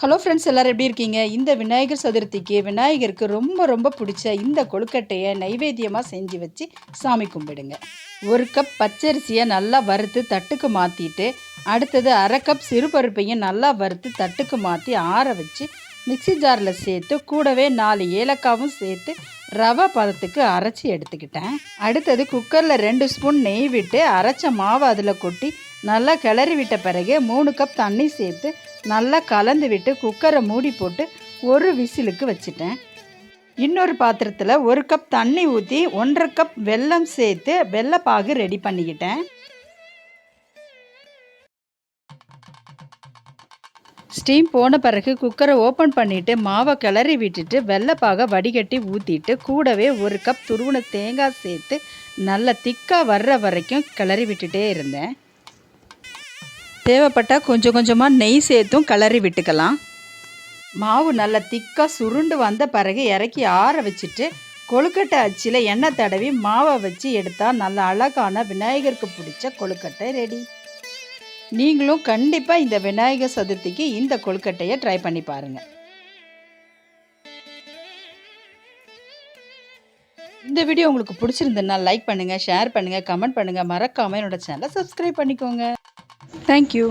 Hello friends எல்லோரும் எப்படி இருக்கீங்க? இந்த விநாயகர் சதுர்த்திக்கு விநாயகருக்கு ரொம்ப ரொம்ப பிடிச்ச இந்த கொழுக்கட்டையை நைவேத்தியமாக செஞ்சு வச்சு சாமி கும்பிடுங்க. ஒரு கப் பச்சரிசியை நல்லா வறுத்து தட்டுக்கு மாற்றிட்டு அடுத்தது அரை கப் சிறுபருப்பையும் நல்லா வறுத்து தட்டுக்கு மாற்றி ஆற வச்சு மிக்சி ஜாரில் சேர்த்து கூடவே நாலு ஏலக்காவும் சேர்த்து ரவை பதத்துக்கு அரைச்சி எடுத்துக்கிட்டேன். அடுத்தது குக்கரில் ரெண்டு ஸ்பூன் நெய் விட்டு அரைச்ச மாவை அதில் கொட்டி நல்லா கிளறி விட்ட பிறகு மூணு கப் தண்ணி சேர்த்து நல்லா கலந்து விட்டு குக்கரை மூடி போட்டு ஒரு விசிலுக்கு வச்சுட்டேன். இன்னொரு பாத்திரத்தில் ஒரு கப் தண்ணி ஊற்றி ஒன்றரை கப் வெல்லம் சேர்த்து வெள்ளைப்பாகு ரெடி பண்ணிக்கிட்டேன். ஸ்டீம் போன பிறகு குக்கரை ஓப்பன் பண்ணிவிட்டு மாவை கிளறி விட்டுட்டு வெள்ளைப்பாகை வடிகட்டி ஊற்றிட்டு கூடவே ஒரு கப் துருவன தேங்காய் சேர்த்து நல்லா திக்காக வர்ற வரைக்கும் கிளறி விட்டுட்டே இருந்தேன். தேவைப்பட்டால் கொஞ்சம் கொஞ்சமாக நெய் சேர்த்தும் கிளறி விட்டுக்கலாம். மாவு நல்லா திக்காக சுருண்டு வந்த பிறகு இறக்கி ஆற வச்சுட்டு கொழுக்கட்டை அச்சில் எண்ணெய் தடவி மாவை வச்சு எடுத்தால் நல்ல அழகான விநாயகருக்கு பிடிச்ச கொழுக்கட்டை ரெடி. நீங்களும் கண்டிப்பாக இந்த விநாயகர் சதுர்த்திக்கு இந்த கொழுக்கட்டையை ட்ரை பண்ணி பாருங்கள் இந்த வீடியோ உங்களுக்கு பிடிச்சிருந்ததுன்னா லைக் பண்ணுங்கள் ஷேர் பண்ணுங்கள் கமெண்ட் பண்ணுங்கள் மறக்காமல் என்னோடய சேனலை சப்ஸ்கிரைப் பண்ணிக்கோங்க. தேங்க்யூ